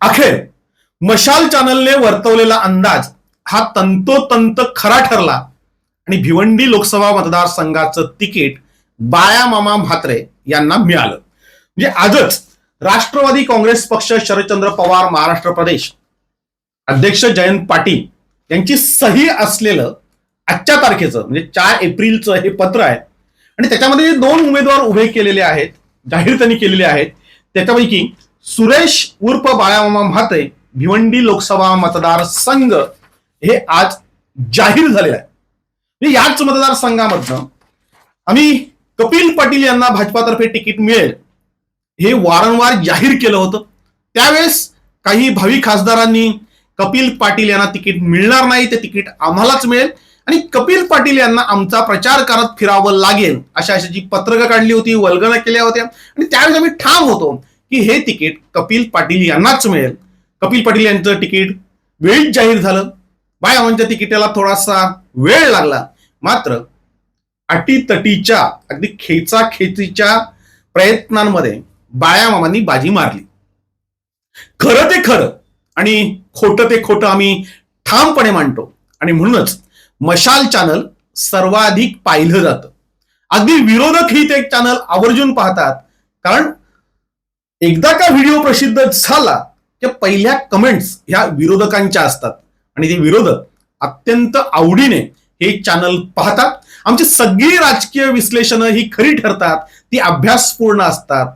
अखेर मशाल चॅनलने वर्तवलेला अंदाज हा तंतोतंत खरा ठरला आणि भिवंडी लोकसभा मतदारसंघाचं तिकीट बाया मामा म्हात्रे यांना मिळालं. म्हणजे आजच राष्ट्रवादी काँग्रेस पक्ष शरदचंद्र पवार महाराष्ट्र प्रदेश अध्यक्ष जयंत पाटील यांची सही असलेलं आजच्या तारखेचं म्हणजे चार एप्रिलचं हे पत्र आहे. आणि त्याच्यामध्ये दोन उमेदवार उभे केलेले आहेत जाहीर त्यांनी केलेले आहेत. त्याच्यापैकी सुरेश उर्फ बाळामामा म्हाते भिवंडी लोकसभा मतदारसंघ हे आज जाहीर झालेलं आहे. म्हणजे याच मतदारसंघामधनं आम्ही कपिल पाटील यांना भाजपातर्फे तिकीट मिळेल हे वारंवार जाहीर केलं होतं. त्यावेळेस काही भावी खासदारांनी कपिल पाटील यांना तिकीट मिळणार नाही ते तिकीट आम्हालाच मिळेल आणि कपिल पाटील यांना आमचा प्रचार करत फिरावं लागेल अशा अशाची पत्रकं काढली होती वल्गना केल्या होत्या. आणि त्यावेळेस आम्ही ठाम होतो. की हे तिकीट कपिल पाटील यांनाच मिळेल. कपिल पाटील यांचं तिकीट वेळीच जाहीर झालं. बायामांच्या तिकिटाला थोडासा वेळ लागला. मात्र अटीतटीच्या अगदी खेचाखेचीच्या प्रयत्नांमध्ये बायामामांनी बाजी मारली. खरं ते खरं आणि खोटं ते खोटं आम्ही ठामपणे मांडतो. आणि म्हणूनच मशाल चॅनल सर्वाधिक पाहिलं जातं. अगदी विरोधक ही ते चॅनल आवर्जून पाहतात. कारण एकदा का व्हिडिओ प्रसिद्ध झाला की पहिल्या कमेंट्स ह्या विरोधकांच्या असतात. आणि ते विरोधक अत्यंत आवडीने हे चॅनल पाहतात. आमची सगळी राजकीय विश्लेषणं ही खरी ठरतात ती अभ्यासपूर्ण असतात.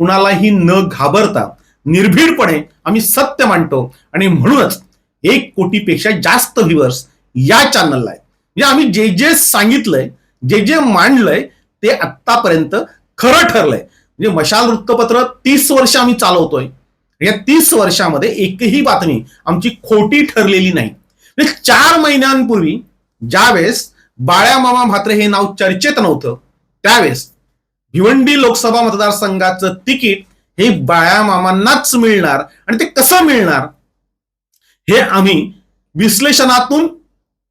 कुणालाही न घाबरता निर्भीडपणे आम्ही सत्य मांडतो. आणि म्हणूनच एक कोटीपेक्षा जास्त व्ह्युअर्स या चॅनलला आहे म्हणजे आम्ही जे जे सांगितलंय जे जे मांडलंय ते आत्तापर्यंत खरं ठरलंय. म्हणजे मशाल वृत्तपत्र तीस वर्ष आम्ही चालवतोय. या तीस वर्षामध्ये एकही बातमी आमची खोटी ठरलेली नाही. म्हणजे चार महिन्यांपूर्वी ज्यावेळेस बाळ्यामामा म्हात्रे हे नाव चर्चेत नव्हतं त्यावेळेस भिवंडी लोकसभा मतदारसंघाचं तिकीट हे बाळ्यामामांनाच मिळणार आणि ते कसं मिळणार हे आम्ही विश्लेषणातून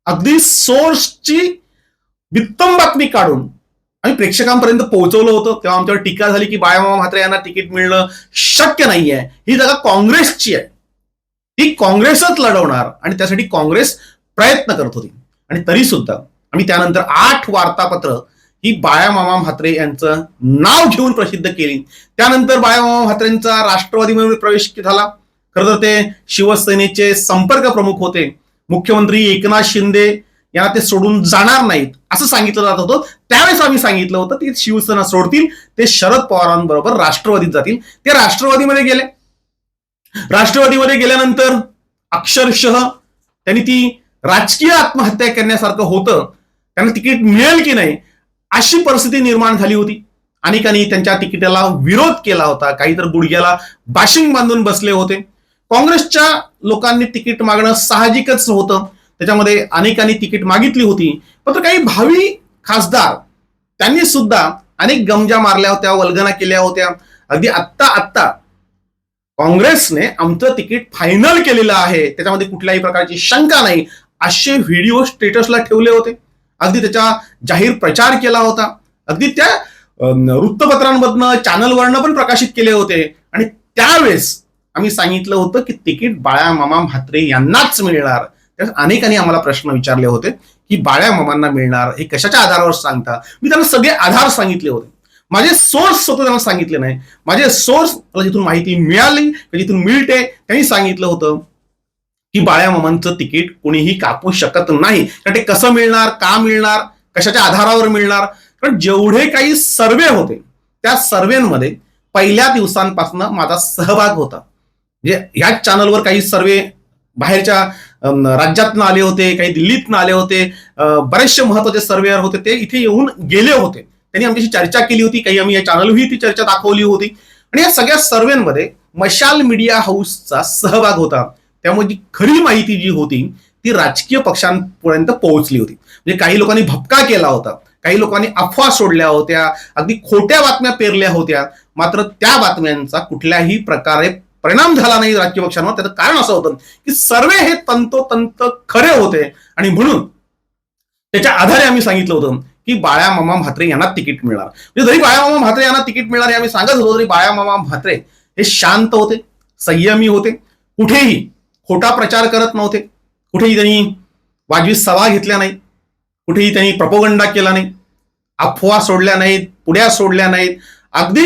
अगदी सोर्सची वित्तम बातमी काढून आम्ही प्रेक्षकांपर्यंत पोहोचवलं होतं तेव्हा आमच्यावर टीका झाली की बाळामामा म्हात्रे यांना तिकीट मिळणं शक्य नाहीये. ही जागा काँग्रेसची आहे. ती काँग्रेसच लढवणार आणि त्यासाठी काँग्रेस प्रयत्न करत होती. आणि तरी सुद्धा आम्ही त्यानंतर आठ वार्तापत्र ही बाळामामा म्हात्रे यांचं नाव घेऊन प्रसिद्ध केली. त्यानंतर बाळामामा म्हात्रेंचा म्हणून प्रवेश झाला. खरं तर ते शिवसेनेचे संपर्क प्रमुख होते. मुख्यमंत्री एकनाथ शिंदे यांना ते सोडून जाणार नाहीत असं सांगितलं जात होतं. त्यावेळेस आम्ही सांगितलं होतं ते शिवसेना सोडतील ते शरद पवारांबरोबर राष्ट्रवादीत जातील. ते राष्ट्रवादीमध्ये गेले. राष्ट्रवादीमध्ये गेल्यानंतर अक्षरशः त्यांनी ती राजकीय आत्महत्या करण्यासारखं होतं. त्यांना तिकीट मिळेल की नाही अशी परिस्थिती निर्माण झाली होती. अनेकांनी त्यांच्या तिकिटाला विरोध केला होता. काही तर गुडघ्याला बाशिंग बांधून बसले होते. काँग्रेसच्या लोकांनी तिकीट मागणं साहजिकच होतं. त्याच्यामध्ये अनेकांनी तिकीट मागितली होती. मात्र काही भावी खासदार त्यांनी सुद्धा अनेक गमजा मारल्या होत्या वल्गना केल्या होत्या. अगदी आत्ता आत्ता काँग्रेसने आमचं तिकीट फायनल केलेलं आहे. त्याच्यामध्ये कुठल्याही प्रकारची शंका नाही. असे व्हिडिओ स्टेटसला ठेवले होते. अगदी त्याचा जाहीर प्रचार केला होता. अगदी त्या वृत्तपत्रांमधनं चॅनलवरनं पण प्रकाशित केले होते. आणि त्यावेळेस आम्ही सांगितलं होतं की तिकीट बाळा मामा म्हात्रे यांनाच मिळणार. अनेकांनी आम्हाला प्रश्न विचारले होते की बाळ्या मामांना मिळणार हे कशाच्या आधारावर सांगता? मी त्यांना सगळे आधार सांगितले होते. माझे सोर्स स्वतः त्यांना सांगितले नाही. माझे सोर्स मला जिथून माहिती मिळाली जिथून मिळते त्यांनी सांगितलं होतं की बाळ्या मामांचं तिकीट कोणीही कापू शकत नाही. कारण ते कसं मिळणार का मिळणार कशाच्या आधारावर मिळणार? कारण जेवढे काही सर्वे होते त्या सर्वेमध्ये पहिल्या दिवसांपासून माझा सहभाग होता. म्हणजे ह्याच चॅनलवर काही सर्वे बाहेरच्या राज्यातनं आले होते काही दिल्लीतनं आले होते बरेचसे महत्त्वाचे सर्वेअर होते ते इथे येऊन गेले होते. त्यांनी आमच्याशी चर्चा केली होती काही आम्ही या चॅनलही ती चर्चा दाखवली होती. आणि या सगळ्या सर्वेमध्ये मशाल मीडिया हाऊसचा सहभाग होता. त्यामुळे जी खरी माहिती जी होती ती राजकीय पक्षांपर्यंत पोहोचली होती. म्हणजे काही लोकांनी भपका केला होता काही लोकांनी अफवा सोडल्या होत्या अगदी खोट्या बातम्या पेरल्या होत्या मात्र त्या बातम्यांचा कुठल्याही प्रकारे परिणाम झाला नाही राजकीय पक्षांवर त्याचं कारण असं होतं की सर्वे हे तंतोतंत खरे होते. आणि म्हणून त्याच्या आधारे आम्ही सांगितलं होतं की बाळ्या मामा म्हात्रे यांना तिकीट मिळणार. म्हणजे जरी बाळ्या मामा म्हात्रे यांना तिकीट मिळणार हे आम्ही सांगत होतो तरी बाळ्या मामा म्हात्रे हे शांत होते संयमी होते. कुठेही खोटा प्रचार करत नव्हते. कुठेही त्यांनी वाजवी सभा घेतल्या नाही कुठेही त्यांनी प्रपोगंडा केला नाही अफवा सोडल्या नाहीत पुड्या सोडल्या नाहीत. अगदी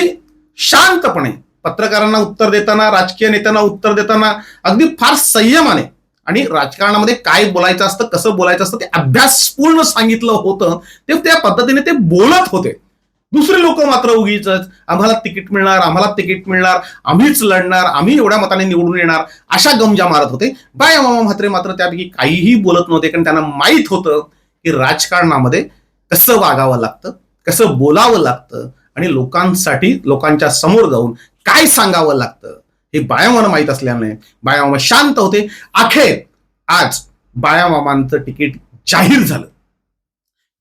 शांतपणे पत्रकारांना उत्तर देताना राजकीय नेत्यांना उत्तर देताना अगदी फार संयमाने आणि राजकारणामध्ये काय बोलायचं असतं कसं बोलायचं असतं ते अभ्यासपूर्ण सांगितलं होतं. ते त्या पद्धतीने ते बोलत होते. दुसरे लोक मात्र उगीच आम्हाला तिकीट मिळणार आम्हाला तिकीट मिळणार आम्हीच लढणार आम्ही एवढ्या मताने निवडून येणार अशा गमजा मारत होते. बाय मामा म्हात्रे मात्र त्यापैकी काहीही बोलत नव्हते कारण त्यांना माहीत होतं की राजकारणामध्ये कसं वागावं लागतं कसं बोलावं लागतं आणि लोकांसाठी लोकांच्या समोर जाऊन काय सांगावं लागतं? हे बायामानं माहीत असल्याने बायामामा शांत होते. अखेर आज बायामामांचं तिकीट जाहीर झालं.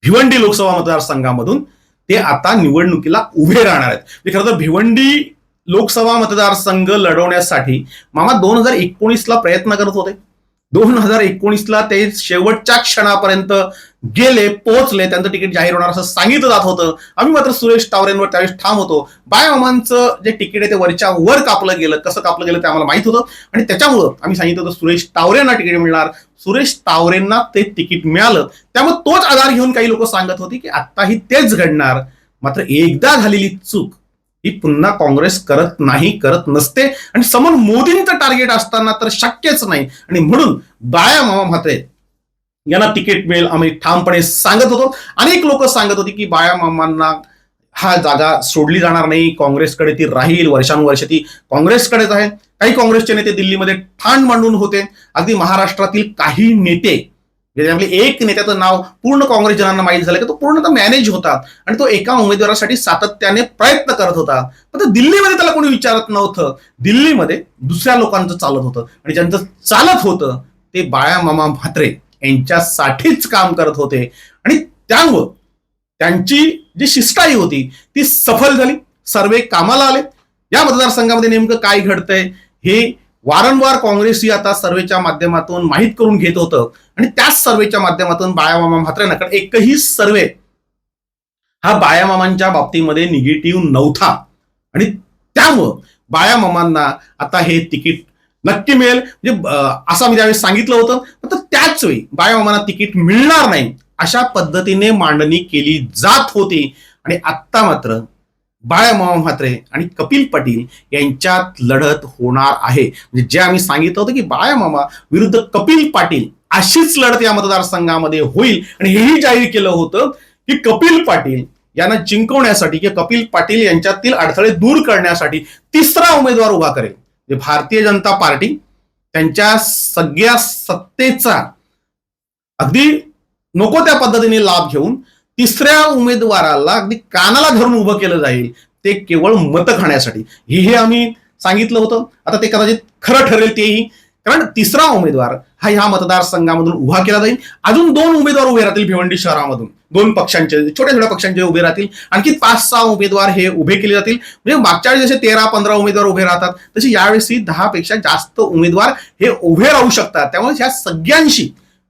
भिवंडी लोकसभा मतदारसंघामधून ते आता निवडणुकीला उभे राहणार आहेत. म्हणजे खरं तर भिवंडी लोकसभा मतदारसंघ लढवण्यासाठी मामा दोन हजार एकोणीसला प्रयत्न करत होते. दोन हजार एकोणीसला ते शेवटच्या क्षणापर्यंत गेले पोहोचले. त्यांचं तिकीट जाहीर होणार असं सांगितलं जात होतं. आम्ही मात्र सुरेश टावरेंवर त्यावेळेस ठाम होतो. बायमामांचं जे तिकीट आहे ते वरच्या वर कापलं गेलं. कसं कापलं गेलं ते आम्हाला माहीत होतं. आणि त्याच्यामुळं आम्ही सांगितलं होतं सुरेश टावरेंना तिकीट मिळणार. सुरेश टावरेंना ते तिकीट मिळालं. त्यामुळे तोच आधार घेऊन काही लोक सांगत होते की आत्ताही तेच घडणार. मात्र एकदा झालेली चूक ही पुन्हा काँग्रेस करत नाही करत नसते. आणि समोर मोदींचं टार्गेट असताना तर शक्यच नाही. आणि म्हणून बाया मामा म्हात्रे यांना तिकीट मिळेल. आम्ही ठामपणे सांगत होतो. अनेक लोक सांगत होती की बाया मामांना हा जागा सोडली जाणार नाही. काँग्रेसकडे ती राहील वर्षानुवर्ष ती काँग्रेसकडेच आहे. काही काँग्रेसचे नेते दिल्लीमध्ये ठाण मांडून होते. अगदी महाराष्ट्रातील काही नेते म्हणजे ज्याच्यामध्ये एक नेत्याचं नाव पूर्ण काँग्रेस जनांना माहीत झालं की तो पूर्णतः मॅनेज होता आणि तो एका उमेदवारासाठी सातत्याने प्रयत्न करत होता. पण दिल्लीमध्ये त्याला कोणी विचारत नव्हतं. दिल्लीमध्ये दुसऱ्या लोकांचं चालत होतं. आणि ज्यांचं चालत होतं ते बाया मामा म्हात्रे यांच्यासाठीच काम करत होते. आणि त्यामुळं त्यांची जी शिष्टाई होती ती सफल झाली. सर्वे कामाला आले. या मतदारसंघामध्ये नेमकं काय घडतंय हे वारंवार काँग्रेस ही आता सर्वेच्या माध्यमातून माहीत करून घेत होतं. आणि त्याच सर्वेच्या माध्यमातून बायामामा म्हात्रेंना कारण एकही सर्वे हा बायामामांच्या बाबतीमध्ये निगेटिव्ह नव्हता. आणि त्यामुळं बायामामांना आता हे तिकीट नक्की मिळेल. म्हणजे असं मी त्यावेळेस सांगितलं होतं तर त्याच वेळी बायामामांना तिकीट मिळणार नाही अशा पद्धतीने मांडणी केली जात होती. आणि आत्ता मात्र बाळामामा म्हात्रे आणि कपिल पाटील यांच्यात लढत होणार आहे. म्हणजे जे आम्ही सांगितलं होतं की बाळामामा विरुद्ध कपिल पाटील अशीच लढत या मतदारसंघामध्ये होईल. आणि हेही जाहीर केलं होतं की कपिल पाटील यांना जिंकवण्यासाठी किंवा कपिल पाटील यांच्यातील अडथळे दूर करण्यासाठी तिसरा उमेदवार उभा करेल. जे भारतीय जनता पार्टी त्यांच्या सगळ्या सत्तेचा अगदी नको त्या पद्धतीने लाभ घेऊन तिसऱ्या उमेदवाराला अगदी कानाला धरून उभं केलं जाईल ते केवळ मतं खाण्यासाठी. हे हे आम्ही सांगितलं होतं. आता ते कदाचित खरं ठरेल तेही. कारण तिसरा उमेदवार हा ह्या मतदारसंघामधून उभा केला जाईल. अजून दोन उमेदवार उभे राहतील भिवंडी शहरामधून. दोन पक्षांचे छोट्या छोट्या पक्षांचे उभे राहतील. आणखी पाच सहा उमेदवार हे उभे केले जातील. म्हणजे मागच्या वेळी जसे तेरा पंधरा उमेदवार उभे राहतात तसे यावेळेस दहा पेक्षा जास्त उमेदवार हे उभे राहू शकतात. त्यामुळे ह्या सगळ्यांशी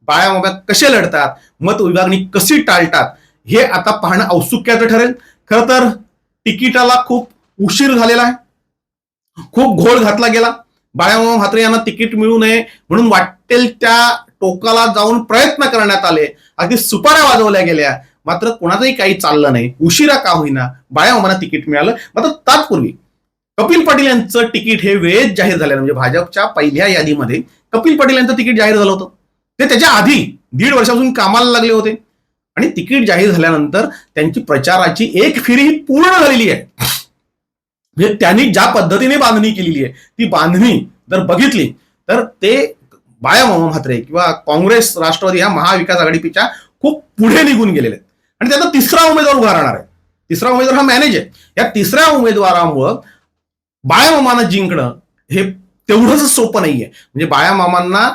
बाळामामा कसे लढतात मत विभागणी कशी टाळतात हे आता पाहणं औत्सुक्याचं ठरेल. खरं तर तिकिटाला खूप उशीर झालेला आहे. खूप घोळ घातला गेला. बाळामामा म्हात्रे यांना तिकीट मिळू नये म्हणून वाटेल त्या टोकाला जाऊन प्रयत्न करण्यात आले. अगदी सुपाऱ्या वाजवल्या गेल्या. मात्र कोणाचंही काही चाललं नाही. उशिरा का होईना बाळामामांना तिकीट मिळालं. मात्र तात्पूर्वी कपिल पाटील यांचं तिकीट हे वेळेत जाहीर झालं म्हणजे भाजपच्या पहिल्या यादीमध्ये कपिल पाटील यांचं तिकीट जाहीर झालं होतं. ते त्याच्या आधी दीड वर्षापासून कामाला लागले होते. आणि तिकीट जाहीर झाल्यानंतर त्यांची प्रचाराची एक फेरी ही पूर्ण झालेली आहे. म्हणजे त्यांनी ज्या पद्धतीने बांधणी केलेली आहे ती बांधणी जर बघितली तर ते बायामामा म्हात्रे किंवा काँग्रेस राष्ट्रवादी ह्या महाविकास आघाडीपेक्षा खूप पुढे निघून गेलेले आहेत. आणि त्याचा तिसरा उमेदवार उभा राहणार आहे. तिसरा उमेदवार हा मॅनेज आहे. या तिसऱ्या उमेदवारामुळं बायामामांना जिंकणं हे तेवढंच सोपं नाहीये. म्हणजे बायामामांना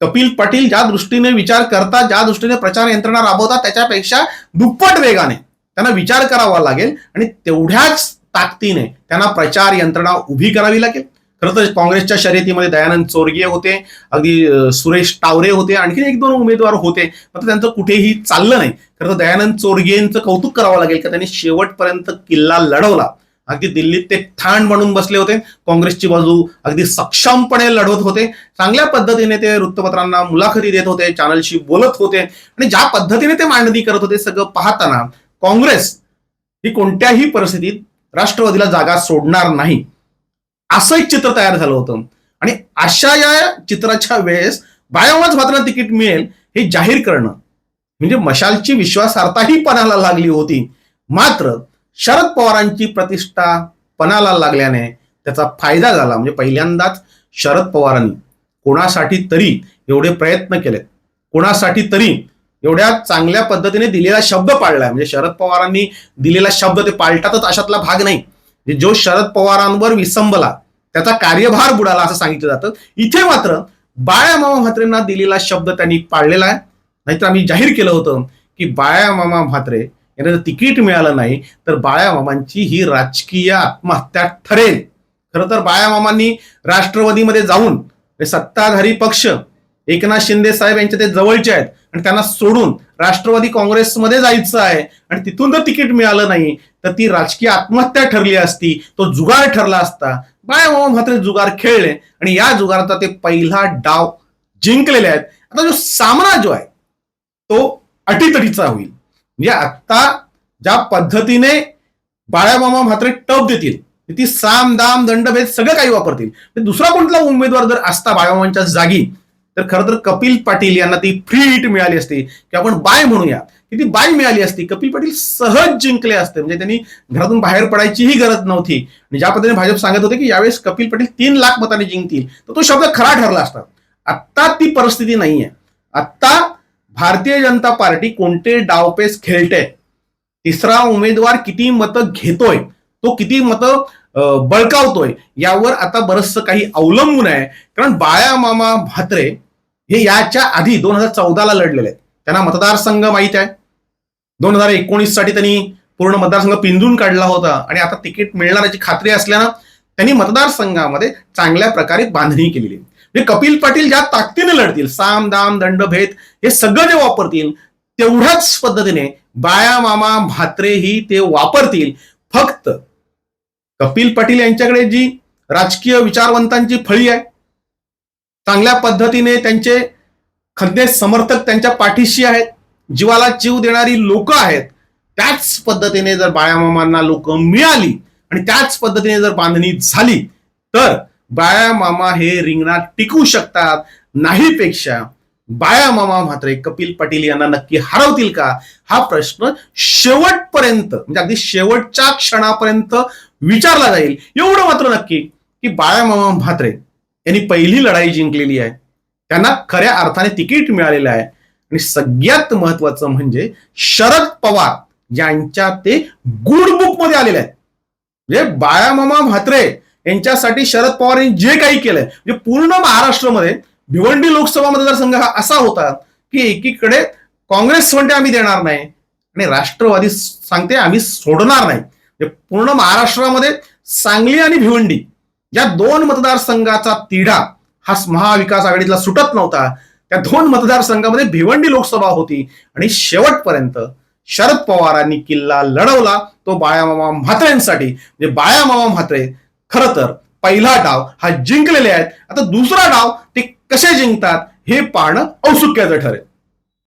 कपिल पाटील ज्या दृष्टीने विचार करतात ज्या दृष्टीने प्रचार यंत्रणा राबवतात त्याच्यापेक्षा दुप्पट वेगाने त्यांना विचार करावा लागेल आणि तेवढ्याच ताकदीने त्यांना प्रचार यंत्रणा उभी करावी लागेल. खरं तर काँग्रेसच्या शर्यतीमध्ये दयानंद चोरगे होते अगदी सुरेश टावरे होते आणखी एक दोन उमेदवार होते मात्र त्यांचं कुठेही चाललं नाही. खरं तर दयानंद चोरगेंचं कौतुक करावं लागेल का त्यांनी शेवटपर्यंत किल्ला लढवला? अगदी दिल्लीत ते ठाण बनून बसले होते. काँग्रेसची बाजू अगदी सक्षमपणे लढवत होते. चांगल्या पद्धतीने ते वृत्तपत्रांना मुलाखती देत होते चॅनलशी बोलत होते. आणि ज्या पद्धतीने ते मांडणी करत होते सगळं पाहताना काँग्रेस ही कोणत्याही परिस्थितीत राष्ट्रवादीला जागा सोडणार नाही. असं एक चित्र तयार झालं होतं. आणि अशा या चित्राच्या वेळेस बायोमाच मात्र तिकीट मिळेल हे जाहीर करणं. म्हणजे मशालची विश्वासार्हताही पणाला लागली होती. मात्र शरद पवारांची प्रतिष्ठा पणाला लागल्याने त्याचा फायदा झाला. म्हणजे पहिल्यांदाच शरद पवारांनी कोणासाठी तरी एवढे प्रयत्न केले कोणासाठी तरी एवढ्या चांगल्या पद्धतीने दिलेला शब्द पाळलाय. म्हणजे शरद पवारांनी दिलेला शब्द ते पाळतातच अशातला भाग नाही. म्हणजे जो शरद पवारांवर विसंबला त्याचा कार्यभार बुडाला असं सांगितलं जातं. इथे मात्र बाळ्या मामा म्हात्रेंना दिलेला शब्द त्यांनी पाळलेला आहे. नाहीतर आम्ही जाहीर केलं होतं की बाळ्या मामा म्हात्रे यांना जर तिकीट मिळालं नाही तर बाळामामांची ही राजकीय आत्महत्या ठरेल. खरं तर बाळामामांनी राष्ट्रवादीमध्ये जाऊन हे सत्ताधारी पक्ष एकनाथ शिंदे साहेब यांच्या ते जवळचे आहेत आणि त्यांना सोडून राष्ट्रवादी काँग्रेसमध्ये जायचं आहे आणि तिथून जर तिकीट मिळालं नाही तर ती राजकीय आत्महत्या ठरली असती तो जुगार ठरला असता बाळामामा मात्र जुगार खेळले आणि या जुगाराचा ते पहिला डाव जिंकलेले आहेत. आता जो सामना जो आहे तो अटीतटीचा होईल. म्हणजे आता ज्या पद्धतीने बाळामामा मात्र टप देतील ती साम दाम दंडभेद सगळं काही वापरतील. म्हणजे दुसरा कोणता उमेदवार जर असता बाळामामांच्या जागी तर खरं तर कपिल पाटील यांना ती फ्री हिट मिळाली असती की आपण बाय म्हणूया. की ती बाय मिळाली असती कपिल पाटील सहज जिंकले असते. म्हणजे त्यांनी घरातून बाहेर पडायचीही गरज नव्हती. आणि ज्या पद्धतीने भाजप सांगत होते की यावेळेस कपिल पाटील तीन लाख मताने जिंकतील तर तो शब्द खरा ठरला असता. आत्ता ती परिस्थिती नाहीये. आत्ता भारतीय जनता पार्टी कोणते डावपेच खेळते? तिसरा उमेदवार किती मतं घेतोय? तो किती मतं बळकावतोय? यावर आता बरचसं काही अवलंबून आहे. कारण बाया मामा म्हात्रे हे याच्या आधी दोन हजार चौदाला लढलेले आहेत. त्यांना मतदारसंघ माहीत आहे. दोन हजार एकोणीससाठी त्यांनी पूर्ण मतदारसंघ पिंजून काढला होता. आणि आता तिकीट मिळणार याची खात्री असल्यानं त्यांनी मतदारसंघामध्ये चांगल्या प्रकारे बांधणी केलेली हे कपिल पाटील ज्या ताकदीने लढतील साम दाम दंड भेद हे सगळं जे वापरतील तेवढ्याच पद्धतीने बाया मामा म्हात्रे ही ते वापरतील. फक्त कपिल पाटील यांच्याकडे जी राजकीय विचारवंतांची फळी आहे चांगल्या पद्धतीने त्यांचे खंदे समर्थक त्यांच्या पाठीशी आहेत जीवाला जीव देणारी लोक आहेत त्याच पद्धतीने जर बाळामामांना लोक मिळाली आणि त्याच पद्धतीने जर बांधणी झाली तर बाया मामा हे रिंगणात टिकू शकतात नाहीपेक्षा बाळामामा मात्र कपिल पाटील यांना नक्की हरवतील का? हा प्रश्न शेवटपर्यंत म्हणजे अगदी शेवटच्या क्षणापर्यंत विचारला जाईल. एवढं मात्र नक्की की बाया मामा म्हात्रे यांनी पहिली लढाई जिंकलेली आहे. त्यांना खऱ्या अर्थाने तिकीट मिळालेलं आहे. आणि सगळ्यात महत्वाचं म्हणजे शरद पवार यांच्या ते गुड बुकमध्ये आलेले आहेत. म्हणजे बाया मामा म्हात्रे यांच्यासाठी शरद पवार यांनी जे काही केलंय म्हणजे पूर्ण महाराष्ट्रामध्ये भिवंडी लोकसभा मतदारसंघ हा असा होता की एकीकडे काँग्रेस म्हणते आम्ही देणार नाही आणि राष्ट्रवादी सांगते आम्ही सोडणार नाही. म्हणजे पूर्ण महाराष्ट्रामध्ये सांगली आणि भिवंडी या दोन मतदारसंघाचा तिढा हा महाविकास आघाडीला सुटत नव्हता. त्या दोन मतदारसंघामध्ये भिवंडी लोकसभा होती आणि शेवटपर्यंत शरद पवारांनी किल्ला लढवला तो बाळामामा म्हात्रेंसाठी. म्हणजे बाळामामा म्हात्रे खरं तर पहिला डाव हा जिंकलेले आहेत. आता दुसरा डाव ते कसे जिंकतात हे पाहणं औत्सुक्याचं ठरेल.